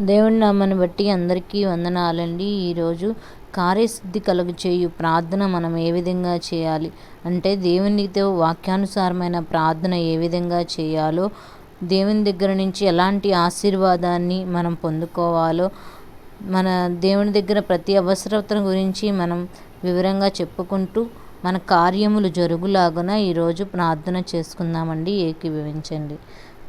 దేవుని నామాన్ని బట్టి అందరికీ వందనాలండి. ఈరోజు కార్యసిద్ధి కలుగు చేయు ప్రార్థన మనం ఏ విధంగా చేయాలి? అంటే దేవునితో వాక్యానుసారమైన ప్రార్థన ఏ విధంగా చేయాలో దేవుని దగ్గర నుంచి ఎలాంటి ఆశీర్వాదాన్ని మనం పొందుకోవాలో మన దేవుని దగ్గర ప్రతి అవసరతను గురించి మనం వివరంగా చెప్పుకుంటూ మన కార్యములు జరుగులాగున ఈరోజు ప్రార్థన చేసుకుందామండి. ఏకీభవించండి.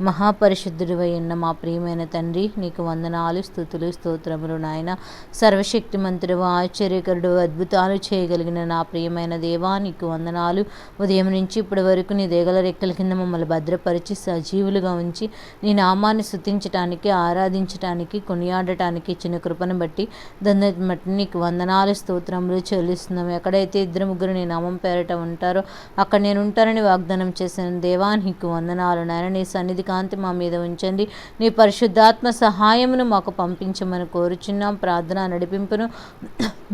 మహాపరిశుద్ధుడివై ఉన్న మా ప్రియమైన తండ్రి నీకు వందనాలు స్థుతులు స్తోత్రములు నాయన. సర్వశక్తిమంతుడు ఆశ్చర్యకరుడు అద్భుతాలు చేయగలిగిన నా ప్రియమైన దేవా నీకు వందనాలు. ఉదయం నుంచి ఇప్పటి వరకు నీ దేగల రెక్కల కింద మమ్మల్ని భద్రపరిచి సజీవులుగా ఉంచి నీ నామాన్ని శుతించటానికి ఆరాధించటానికి కొనియాడటానికి ఇచ్చిన కృపను బట్టి దాన్ని బట్టి నీకు వందనాలు స్తోత్రములు చెల్లిస్తున్నాం. ఎక్కడైతే ఇద్దరు ముగ్గురు నీ నామం పేరట ఉంటారో అక్కడ నేను ఉంటానని వాగ్దానం చేసిన దేవా నీకు వందనాలు నాయన. నీ సన్నిధి కాంతి మా మీద ఉంచండి. నీ పరిశుద్ధాత్మ సహాయమును మాకు పంపించమని కోరుచున్నాం. ప్రార్థన నడిపింపును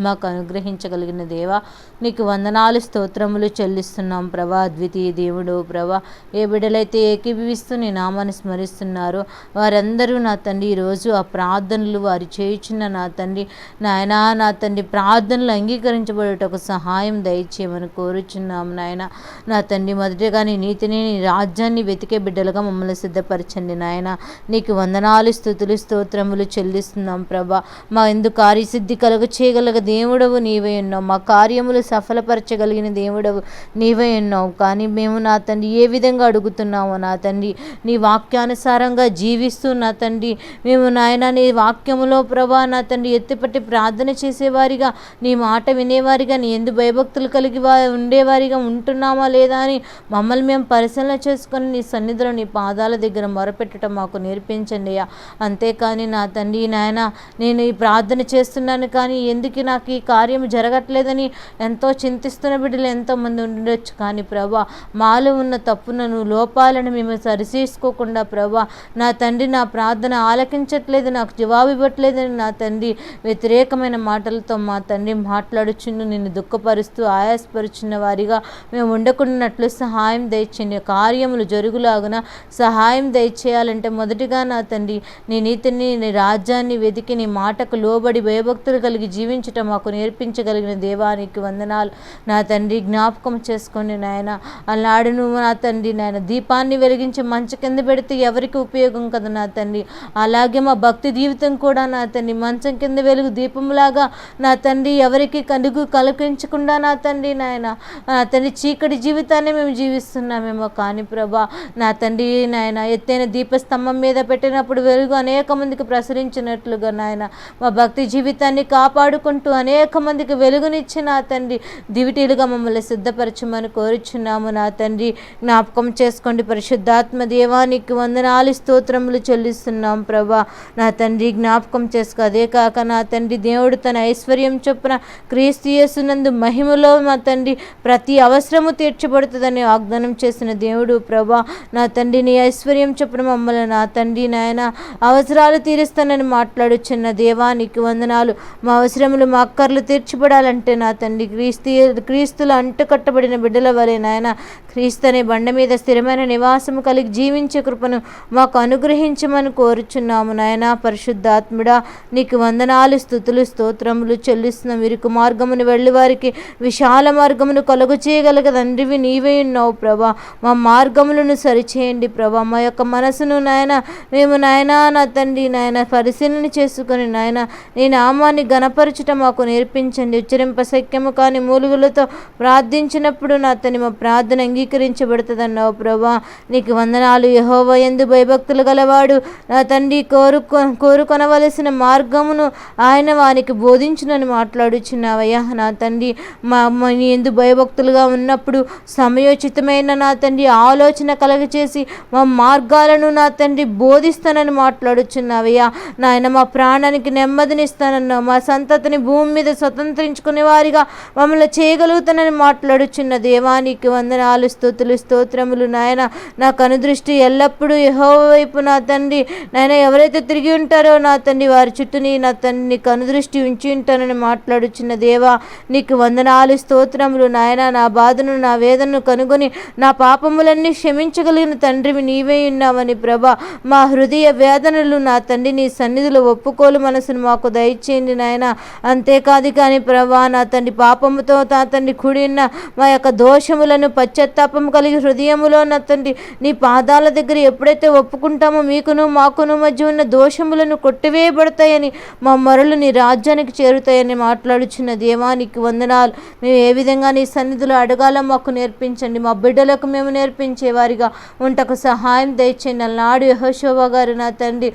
మాకు అనుగ్రహించగలిగిన దేవా నీకు వందనాలు స్తోత్రములు చెల్లిస్తున్నాం ప్రభా. ద్వితీయ దేవుడు ప్రభా ఏ బిడ్డలైతే ఏకీభవిస్తూ నీ నామాన్ని స్మరిస్తున్నారో వారందరూ నా తండ్రి ఈరోజు ఆ ప్రార్థనలు వారు చేయుచున్న నా తండ్రి నాయనా నా తండ్రి ప్రార్థనలు అంగీకరించబడేటకు సహాయం దయచేయమని కోరుచున్నాం నాయన. నా తండ్రి మొదటగా నీ నీతిని నీ రాజ్యాన్ని వెతికే బిడ్డలుగా మమ్మల్ని సిద్ధపరచండి నాయన. నీకు వందనాలు స్థుతులు స్తోత్రములు చెల్లిస్తున్నాం ప్రభా. మా ఎందుకు కార్యసిద్ధి కలుగ చేయగలగ దేవుడవు నీవే ఉన్నావు. మా కార్యములు సఫలపరచగలిగిన దేవుడవు నీవే ఉన్నావు. కానీ మేము నా తండ్రి ఏ విధంగా అడుగుతున్నామో నా తండ్రి నీ వాక్యానుసారంగా జీవిస్తూ నా తండ్రి మేము నాయన నీ వాక్యములో ప్రభా నా తండ్రి ఎత్తిపట్టి ప్రార్థన చేసేవారిగా నీ మాట వినేవారిగా నీ ఎందు భయభక్తులు కలిగి వా ఉండేవారిగా ఉంటున్నామా లేదా అని మమ్మల్ని మేము పరిశీలన చేసుకొని నీ సన్నిధిలో నీ పాదాలు దగ్గర మొరపెట్టడం మాకు నేర్పించండి అయ్యా. అంతేకాని నా తండ్రి నాయన నేను ఈ ప్రార్థన చేస్తున్నాను కానీ ఎందుకు నాకు ఈ కార్యం జరగట్లేదని ఎంతో చింతిస్తున్న బిడ్డలు ఎంతోమంది ఉండొచ్చు. కానీ ప్రభా మాలో ఉన్న తప్పులను లోపాలను మేము సరిచేసుకోకుండా ప్రభా నా తండ్రి నా ప్రార్థన ఆలకించట్లేదు నాకు జవాబు ఇవ్వట్లేదని నా తండ్రి వ్యతిరేకమైన మాటలతో మా తండ్రి మాట్లాడుచుండు. నిన్ను దుఃఖపరుస్తూ ఆయాసపరుచున్న వారిగా మేము ఉండకున్నట్లు సహాయం దయచేయండి. కార్యములు జరుగులాగున సహాయం దయచేయాలంటే మొదటిగా నా తండ్రి నీ నీతిని నీ రాజ్యాన్ని వెతికి నీ మాటకు లోబడి భయభక్తులు కలిగి జీవించటం మాకు నేర్పించగలిగిన దేవానికి వందనాలు. నా తండ్రి జ్ఞాపకం చేసుకోండి నాయన. అలాడు నువ్వు నా తండ్రి నాయన. దీపాన్ని వెలిగించి మంచు కింద పెడితే ఎవరికి ఉపయోగం కదా నా తండ్రి? అలాగే మా భక్తి జీవితం కూడా నా తండ్రి. మంచం కింద వెలుగు దీపంలాగా నా తండ్రి ఎవరికి కలుగు కలకించకుండా నా తండ్రి నాయన. నా తండ్రి చీకటి జీవితాన్ని మేము జీవిస్తున్నామేమో కానీ ప్రభా నా తండ్రి నాయన ఎత్తైన దీపస్తంభం మీద పెట్టినప్పుడు వెలుగు అనేక మందికి ప్రసరించినట్లుగా నాయన. మా భక్తి జీవితాన్ని కాపాడుకుంటూ అనేక మందికి వెలుగునిచ్చి నా తండ్రి. దివిటీలుగా మమ్మల్ని సిద్ధపరచమని కోరుచున్నాము నా తండ్రి. జ్ఞాపకం చేసుకోండి పరిశుద్ధాత్మ దేవానికి వందనాలు స్తోత్రములు చెల్లిస్తున్నాం ప్రభా. నా తండ్రి జ్ఞాపకం చేసుకో. అదే కాక నా తండ్రి దేవుడు తన ఐశ్వర్యం చొప్పున క్రీస్తు యేసునందు మహిమలో మా తండ్రి ప్రతి అవసరము తీర్చబడుతుందని వాగ్దానం చేసిన దేవుడు ప్రభా. నా తండ్రి నీ ఐశ్వర్యం చొప్పున మమ్మల్ని నా తండ్రి నాయన అవసరాలు తీరుస్తానని మాట్లాడుచున్న దేవానికి వందనాలు. మా అవసరములు మా అక్కర్లు తీర్చిపడాలంటే నా తండ్రి క్రీస్తు క్రీస్తులు అంటుకట్టబడిన బిడ్డల వలె నాయన క్రీస్తునే బండ మీద స్థిరమైన నివాసము కలిగి జీవించే కృపను మాకు అనుగ్రహించమని కోరుచున్నాము నాయన. పరిశుద్ధాత్ముడా నీకు వందనాలు స్థుతులు స్తోత్రములు చెల్లిస్తున్నాం. ఇరుకు మార్గమును వెళ్ళి వారికి విశాల మార్గమును కలుగు చేయగలగ తండ్రివి నీవే ఉన్నావు ప్రభా. మా మార్గములను సరిచేయండి ప్రభా. మా యొక్క మనసును నాయన మేము నాయన నా తండ్రి నాయన పరిశీలన చేసుకుని నాయన నీ నామాన్ని గణపరచుట మాకు నేర్పించండి. ఉచ్చరింప సఖ్యము కాని మూలుగులతో ప్రార్థించినప్పుడు నా తని మా ప్రార్థన అంగీకరించబడుతుందన్నావు ప్రభా. నీకు వందనాలు. యహోవ ఎందు భయభక్తులు గలవాడు నా తండ్రి కోరుకొ కోరుకొనవలసిన మార్గమును ఆయన వానికి బోధించునని మాట్లాడుచున్నావయ్యా. నా తండ్రి మా అమ్మని నీ ఎందు భయభక్తులుగా ఉన్నప్పుడు సమయోచితమైన నా తండ్రి ఆలోచన కలగచేసి మా మార్గాలను నా తండ్రి బోధిస్తానని మాట్లాడుచున్నావయ్యా. నాయన మా ప్రాణానికి నెమ్మదినిస్తానన్నావు. మా సంతతిని భూమి మీద స్వతంత్రించుకునే వారిగా మమ్మల్ని చేయగలుగుతానని మాట్లాడుచున్న దేవానికి వందనాలు స్తోతులు స్తోత్రములు నాయన. నా కనుదృష్టి ఎల్లప్పుడూ యహో వైపు నా తండ్రి. నాయన ఎవరైతే తిరిగి ఉంటారో నా తండ్రి వారి చుట్టూని నా తండ్రి నీ కనుదృష్టి ఉంచి ఉంటానని మాట్లాడుచున్న దేవా నీకు వందనాలు స్తోత్రములు నాయన. నా బాధను నా వేదనను కనుగొని నా పాపములన్నీ క్షమించగలిగిన తండ్రివి నీవే. ఉన్నావని ప్రభా. మా హృదయ వేదనలు నా తండ్రి నీ సన్నిధిలో ఒప్పుకోలు మనసును మాకు దయచేయండి నాయన. అంతేకాదు కానీ ప్రభా నా తండ్రి పాపముతో నా తండ్రి కూడి ఉన్న మా యొక్క దోషములను పశ్చాత్తాపం కలిగి హృదయములో నా తండ్రి నీ పాదాల దగ్గర ఎప్పుడైతే ఒప్పుకుంటామో మీకును మాకును మధ్య ఉన్న దోషములను కొట్టివేయబడతాయని మా మరలు నీ రాజ్యానికి చేరుతాయని మాట్లాడుచున్న దేవానికి వందనాలు. మేము ఏ విధంగా నీ సన్నిధిలో అడగాలో మాకు నేర్పించండి. మా బిడ్డలకు మేము నేర్పించే వారిగా ఉంటకు సహాయం సహాయం దయచేయండి అలనాడు యహోశోభ గారు నా తండ్రి.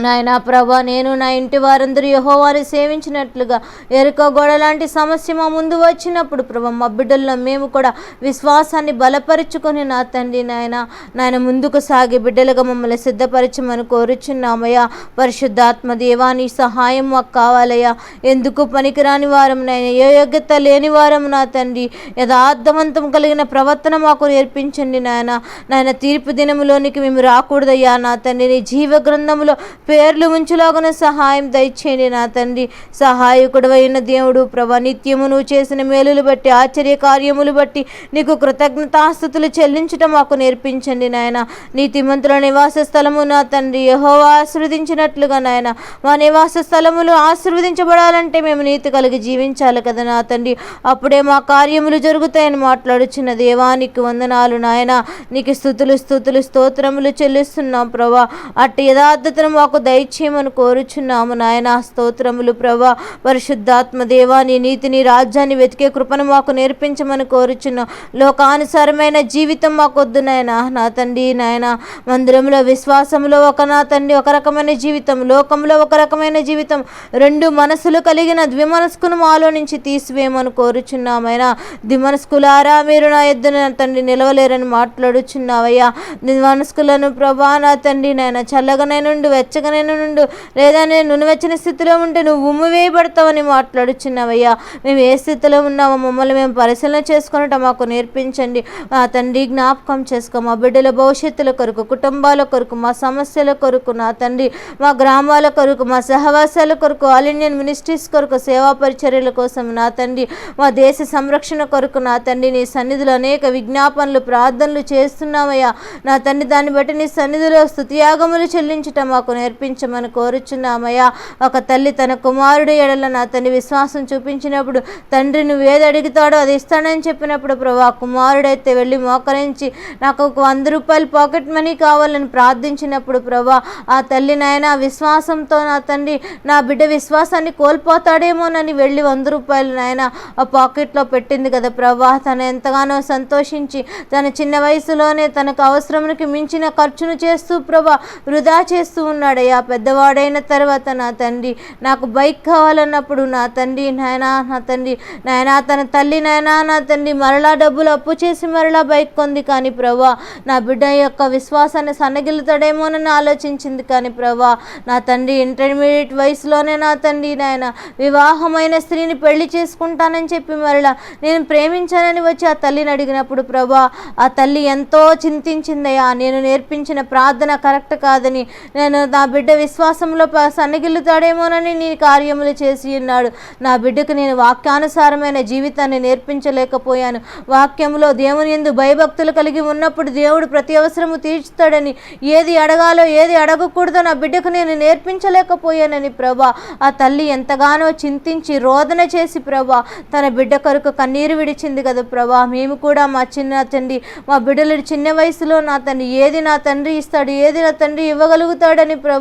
నాయనా ప్రభా నేను నా ఇంటి వారందరూ యహోవాని సేవించినట్లుగా ఎరుకో గోడ లాంటి సమస్య మా ముందు వచ్చినప్పుడు ప్రభా మా బిడ్డల్లో మేము కూడా విశ్వాసాన్ని బలపరుచుకొని నా తండ్రి నాయన నాయన ముందుకు సాగి బిడ్డలుగా మమ్మల్ని సిద్ధపరచమని కోరుచున్నామయ్యా. పరిశుద్ధాత్మ దేవాని సహాయం మాకు కావాలయ్యా. ఎందుకు పనికిరాని వారం నాయన ఏ యోగ్యత లేని వారం నా తండ్రి. యథార్థవంతం కలిగిన ప్రవర్తన మాకు నేర్పించండి నాయన. నాయన తీర్పు దినములోనికి మేము రాకూడదయ్యా నా తండ్రి. నీ జీవ గ్రంథములో పేర్లు ఉంచులాగున సహాయం దయచేయండి నా తండ్రి. సహాయకుడు అయిన దేవుడు ప్రభా నిత్యము నువ్వు చేసిన మేలులు బట్టి ఆశ్చర్య కార్యములు బట్టి నీకు కృతజ్ఞతాస్థుతులు చెల్లించటం మాకు నేర్పించండి నాయన. నీతిమంతుల నివాస స్థలము నా తండ్రి. యహోవా ఆశీర్వదించినట్లుగా నాయన. మా నివాస స్థలములు ఆశీర్వదించబడాలంటే మేము నీతి కలిగి జీవించాలి కదా నా తండ్రి. అప్పుడే మా కార్యములు జరుగుతాయని మాట్లాడుచున్న దేవానికి వందనాలు నాయన. నీకు స్థుతులు స్థుతులు స్తోత్రములు చెల్లిస్తున్నాం ప్రభా. అట్టి యథార్థతను మాకు దయచేయమని కోరుచున్నాము నాయన. స్తోత్రములు ప్రభా పరిశుద్ధాత్మ దేవాని నీతిని రాజ్యాన్ని వెతికే కృపను మాకు నేర్పించమని కోరుచున్నాం. లోకానుసారమైన జీవితం మాకు వద్దు నాయన. నా తండ్రి నాయన మందిరంలో విశ్వాసంలో ఒక నా తండ్రి ఒక రకమైన జీవితం లోకంలో ఒక రకమైన జీవితం రెండు మనసులు కలిగిన ద్విమనస్కును మాలో నుంచి తీసివేయమని కోరుచున్నామైనా ద్విమనస్కులారా మీరు నా ఎద్దున తండ్రి నిలవలేరని మాట్లాడుచున్నావయ్యా. ద్విమనస్కులను ప్రభా నా తండ్రి నాయన నుండి వెచ్చ వెచ్చగానే నుండు లేదా నేను నునవెచ్చని స్థితిలో ఉంటే నువ్వు ఉమ్ము వేయబడతావని మాట్లాడుచున్నావయ్యా. మేము ఏ స్థితిలో ఉన్నామో మమ్మల్ని మేము పరిశీలన చేసుకున్నట్టు మాకు నేర్పించండి. మా తండ్రి జ్ఞాపకం చేసుకో మా బిడ్డల భవిష్యత్తుల కొరకు కుటుంబాల కొరకు మా సమస్యల కొరకు నా తండ్రి మా గ్రామాల కొరకు మా సహవాసాల కొరకు ఆల్ ఇండియన్ మినిస్ట్రీస్ కొరకు సేవా పరిచర్యల కోసం నా తండ్రి మా దేశ సంరక్షణ కొరకు నా తండ్రి నీ సన్నిధిలో అనేక విజ్ఞాపనలు ప్రార్థనలు చేస్తున్నామయ్యా. నా తండ్రి దాన్ని బట్టి నీ సన్నిధిలో స్థుతియాగములు చెల్లించటం మాకు నేర్పించమని కోరుచున్నామయ్యా. ఒక తల్లి తన కుమారుడు ఎడల నా తండ్రి విశ్వాసం చూపించినప్పుడు తండ్రి నువ్వు ఏది అడుగుతాడో అది ఇస్తానని చెప్పినప్పుడు ప్రభా కుమారుడైతే వెళ్ళి మోకరించి నాకు ఒక వంద రూపాయలు పాకెట్ మనీ కావాలని ప్రార్థించినప్పుడు ప్రభా ఆ తల్లి నాయన విశ్వాసంతో నా తండ్రి నా బిడ్డ విశ్వాసాన్ని కోల్పోతాడేమోనని వెళ్ళి వంద రూపాయలు నాయన ఆ పాకెట్లో పెట్టింది కదా ప్రభా. తను ఎంతగానో సంతోషించి తన చిన్న వయసులోనే తనకు అవసరంకి మించిన ఖర్చును చేస్తూ ప్రభా వృధా చేస్తూ ఉన్నాడు. పెద్దవాడయ్యా పెద్దవాడైన తర్వాత నా తండ్రి. నాకు బైక్ కావాలన్నప్పుడు నా తండ్రి నాయనా నా తండ్రి నాయనా తన తల్లి నాయనా నా తండ్రి మరలా డబ్బులు అప్పు చేసి మరలా బైక్ కొంది కానీ ప్రభా నా బిడ్డ యొక్క విశ్వాసాన్ని సన్నగిలుతాడేమోనని ఆలోచించింది కానీ ప్రభా నా తండ్రి ఇంటర్మీడియట్ వయసులోనే నా తండ్రి నాయన వివాహమైన స్త్రీని పెళ్ళి చేసుకుంటానని చెప్పి మరలా నేను ప్రేమించానని వచ్చి ఆ తల్లిని అడిగినప్పుడు ప్రభా ఆ తల్లి ఎంతో చింతించిందయ్యా నేను నేర్పించిన ప్రార్థన కరెక్ట్ కాదని నేను నా బిడ్డ విశ్వాసంలో సన్నగిల్లుతాడేమోనని నీ కార్యములు చేసి ఉన్నాడు. నా బిడ్డకు నేను వాక్యానుసారమైన జీవితాన్ని నేర్పించలేకపోయాను. వాక్యంలో దేవుని ఎందు భయభక్తులు కలిగి ఉన్నప్పుడు దేవుడు ప్రతి అవసరము తీర్చుతాడని ఏది అడగాలో ఏది అడగకూడదో నా బిడ్డకు నేను నేర్పించలేకపోయానని ప్రభా. ఆ తల్లి ఎంతగానో చింతించి రోదన చేసి ప్రభా తన బిడ్డ కొరకు కన్నీరు విడిచింది కదా ప్రభా. మేము కూడా మా చిన్న తండ్రి మా బిడ్డలు చిన్న వయసులో నా తండ్రి ఏది నా తండ్రి ఇస్తాడు ఏది నా తండ్రి ఇవ్వగలుగుతాడని ప్రభా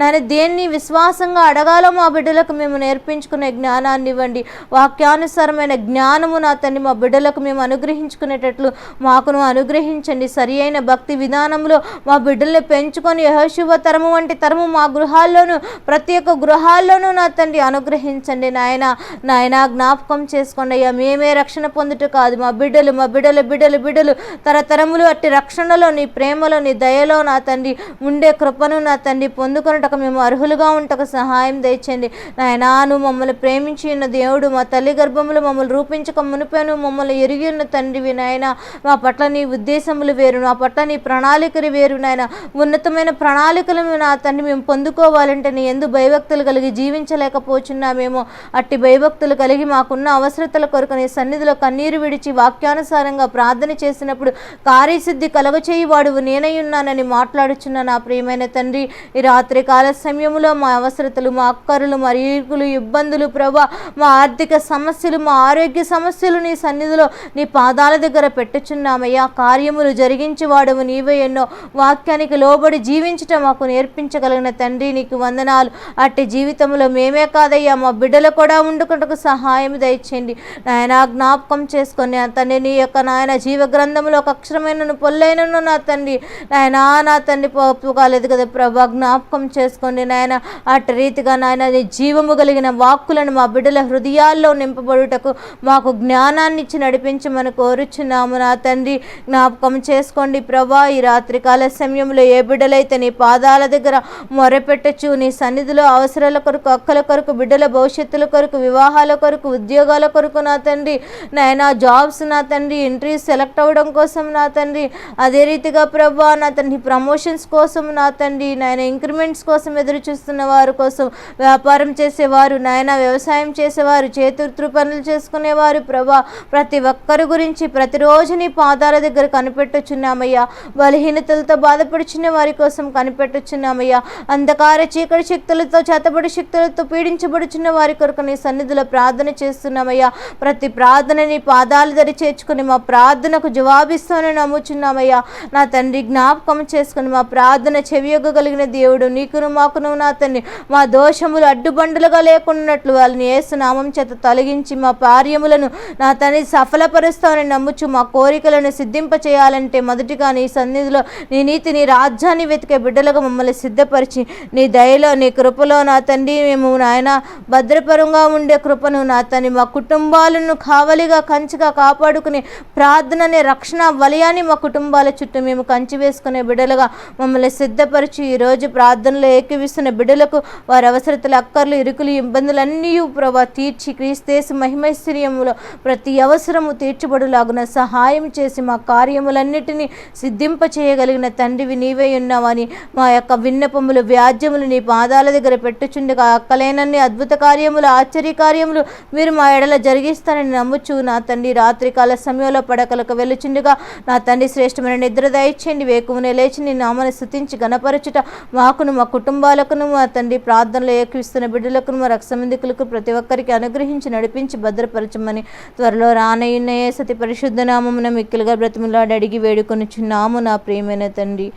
నాయన దేన్ని విశ్వాసంగా అడగాలో మా బిడ్డలకు మేము నేర్పించుకునే జ్ఞానాన్ని ఇవ్వండి. వాక్యానుసారమైన జ్ఞానము నా తండ్రి మా బిడ్డలకు మేము అనుగ్రహించుకునేటట్లు మాకును అనుగ్రహించండి. సరి అయిన భక్తి విధానంలో మా బిడ్డల్ని పెంచుకొని యహశుభ తరము వంటి తరము మా గృహాల్లోనూ ప్రతి ఒక్క గృహాల్లోనూ నా తండ్రి అనుగ్రహించండి. నాయన నాయన జ్ఞాపకం చేసుకోండి. అయ్యా మేమే రక్షణ పొందుట కాదు. మా బిడ్డలు మా బిడ్డలు బిడ్డలు బిడ్డలు తరతరములు అట్టి రక్షణలో నీ ప్రేమలో నీ దయలో నా తండ్రి ఉండే కృపను నా తండ్రి పొందుకొనుటకు మేము అర్హులుగా ఉంటకు సహాయం దయచండి. నాయనా నువ్వు మమ్మల్ని ప్రేమించి ఉన్న దేవుడు మా తల్లి గర్భములు మమ్మల్ని రూపించక మునిపోయిన మమ్మల్ని ఎరిగి ఉన్న తండ్రివి. నాయన మా పట్ల నీ ఉద్దేశములు వేరు నా పట్ల నీ ప్రణాళికలు వేరు. నాయన ఉన్నతమైన ప్రణాళికలు నా తండ్రి మేము పొందుకోవాలంటే నీ ఎందు భయభక్తులు కలిగి జీవించలేకపోతున్నామేమో అట్టి భయభక్తులు కలిగి మాకున్న అవసరతల కొరకు నీ సన్నిధిలో కన్నీరు విడిచి వాక్యానుసారంగా ప్రార్థన చేసినప్పుడు కార్యసిద్ధి కలగచేయి వాడువు నేనై ఉన్నానని మాట్లాడుచున్న నా ప్రియమైన తండ్రి ఈ రాత్రి కాల సమయంలో మా అవసరతలు మా అక్కరులు మా ఇరుకులు ఇబ్బందులు ప్రభా మా ఆర్థిక సమస్యలు మా ఆరోగ్య సమస్యలు నీ సన్నిధిలో నీ పాదాల దగ్గర పెట్టుచున్నామయ్యా. కార్యములు జరిగించేవాడము నీవే ఎన్నో. వాక్యానికి లోబడి జీవించటం మాకు నేర్పించగలిగిన తండ్రి నీకు వందనాలు. అట్టి జీవితంలో మేమే కాదయ్యా మా బిడ్డలు కూడా ఉండుకుంటకు సహాయం దయచేయండి. నాయన జ్ఞాపకం చేసుకొని తండ్రి నీ యొక్క నాయన జీవ గ్రంథంలో ఒక అక్షరమైన పొల్లైనను నా తండ్రి. నాయన నా తండ్రి పోపు కాలేదు కదా ప్రభా జ్ఞాపకం చేసుకోండి నాయన అటు రీతిగా నాయన నీ జీవము కలిగిన వాక్కులను మా బిడ్డల హృదయాల్లో నింపబడుటకు మాకు జ్ఞానాన్ని ఇచ్చి నడిపించమని కోరుచున్నాము నా తండ్రి. జ్ఞాపకం చేసుకోండి ప్రభా ఈ రాత్రికాల సమయంలో ఏ బిడ్డలైతే నీ పాదాల దగ్గర మొరపెట్టచ్చు నీ సన్నిధిలో అవసరాల కొరకు అక్కల కొరకు బిడ్డల భవిష్యత్తుల కొరకు వివాహాల కొరకు ఉద్యోగాల కొరకు నా తండ్రి. నాయనా జాబ్స్ నా తండ్రి ఇంటర్వ్యూ సెలెక్ట్ అవ్వడం కోసం నా తండ్రి. అదే రీతిగా ప్రభా నా తండ్రి ప్రమోషన్స్ కోసం నా తండ్రి. నాయన ఇంక్రిమెంట్స్ కోసం ఎదురు చూస్తున్న వారి కోసం వ్యాపారం చేసేవారు నాయన వ్యవసాయం చేసేవారు చేతుర్తృ పనులు చేసుకునేవారు. ప్రభా ప్రతి ఒక్కరి గురించి ప్రతిరోజు నీ పాదాల దగ్గర కనిపెట్టుచున్నామయ్యా. బలహీనతలతో బాధపడుచున్న వారి కోసం కనిపెట్టుచున్నామయ్యా. అంధకార చీకటి శక్తులతో చేతబడి శక్తులతో పీడించబడుచున్న వారి కొరకు నీ సన్నిధిలో ప్రార్థన చేస్తున్నామయ్యా. ప్రతి ప్రార్థన నీ పాదాలు దరి చేర్చుకుని మా ప్రార్థనకు జవాబిస్తానని నమ్ముచున్నామయ్యా. నా తండ్రి జ్ఞాపకం చేసుకుని మా ప్రార్థన చెవియొగ్గగలిగిన దేవుడు దేవుడు నీకును మాకును నా తండ్రి. మా దోషములు అడ్డుబండులుగా లేకున్నట్లు వాళ్ళని ఏసునామం చేత తొలగించి మా కార్యములను నా తండ్రి సఫలపరుస్తామని నమ్ముచు మా కోరికలను సిద్ధింప చేయాలంటే మొదటిగా నీ సన్నిధిలో నీ నీతి నీ రాజ్యాన్ని వెతికే బిడ్డలుగా మమ్మల్ని సిద్ధపరిచి నీ దయలో నీ కృపలో నా తండ్రి మేము నాయన భద్రపరంగా ఉండే కృపను నా తండ్రి మా కుటుంబాలను కావలిగా కంచిగా కాపాడుకుని ప్రార్థన అనే రక్షణ వలయాన్ని మా కుటుంబాల చుట్టూ మేము కంచి వేసుకునే బిడ్డలుగా మమ్మల్ని సిద్ధపరిచి ఈరోజు ప్రార్థనలో ఏకీవిస్తున్న బిడ్డలకు వారి అవసరతలు అక్కర్లు ఇరుకులు ఇబ్బందులన్నీ ప్రభా తీర్చి క్రీస్తేసు మహిమైశ్వర్యములో ప్రతి అవసరము తీర్చబడులాగున సహాయం చేసి మా కార్యములన్నిటినీ సిద్ధింప చేయగలిగిన తండ్రివి నీవే ఉన్నావని మా యొక్క విన్నపములు వ్యాజ్యములు నీ పాదాల దగ్గర పెట్టుచుండగా అక్కలేనన్ని అద్భుత కార్యములు ఆశ్చర్య కార్యములు మీరు మా ఎడల జరిగిస్తారని నమ్ముచు నా తండ్రి రాత్రికాల సమయంలో పడకలకు వెళ్ళుచుండగా నా తండ్రి శ్రేష్టమైన నిద్ర దయచేయండి వేకువునే లేచి నీ నామని స్థుతించి గణపరచుట మా మాకును మా కుటుంబాలకును మా తండ్రి ప్రార్థనలు ఏకిస్తున్న బిడ్డలకును మా రక్షమందికులకు ప్రతి ఒక్కరికి అనుగ్రహించి నడిపించి భద్రపరచమని త్వరలో రానయ్యున్న ఏ సతి పరిశుద్ధ నామమున మిక్కిలుగా బ్రతిమలాడి అడిగి వేడుకొనిచున్నాము నా ప్రియమైన తండ్రి.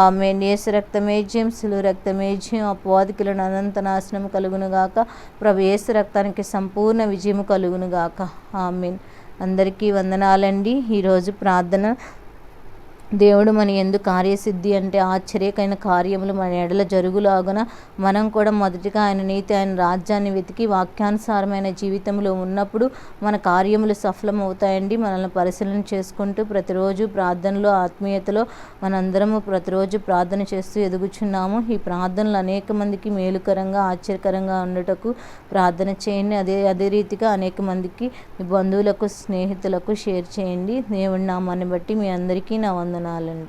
ఆమె నేస రక్తమేజ్యం సులు రక్తమేజ్యం అపవాదికులను అనంత నాశనం కలుగునుగాక ప్రభు యేసు రక్తానికి సంపూర్ణ విజయం కలుగునుగాక ఆమెన్. అందరికీ వందనాలండి. ఈరోజు ప్రార్థన దేవుడు మన ఎందు కార్యసిద్ధి అంటే ఆశ్చర్యకైన కార్యములు మన ఎడల జరుగులాగున మనం కూడా మొదటిగా ఆయన నీతి ఆయన రాజ్యాన్ని వెతికి వాక్యానుసారమైన జీవితంలో ఉన్నప్పుడు మన కార్యములు సఫలం అవుతాయండి మనల్ని పరిశీలన చేసుకుంటూ ప్రతిరోజు ప్రార్థనలో ఆత్మీయతలో మనందరము ప్రతిరోజు ప్రార్థన చేస్తూ ఎదుగుచున్నాము. ఈ ప్రార్థనలు అనేక మందికి మేలుకరంగా ఆశ్చర్యకరంగా ఉండటకు ప్రార్థన చేయండి. అదే అదే రీతిగా అనేక మందికి మీ బంధువులకు స్నేహితులకు షేర్ చేయండి. దేవుడి నామాన్ని బట్టి మీ అందరికీ నా వంద వందనాలండి.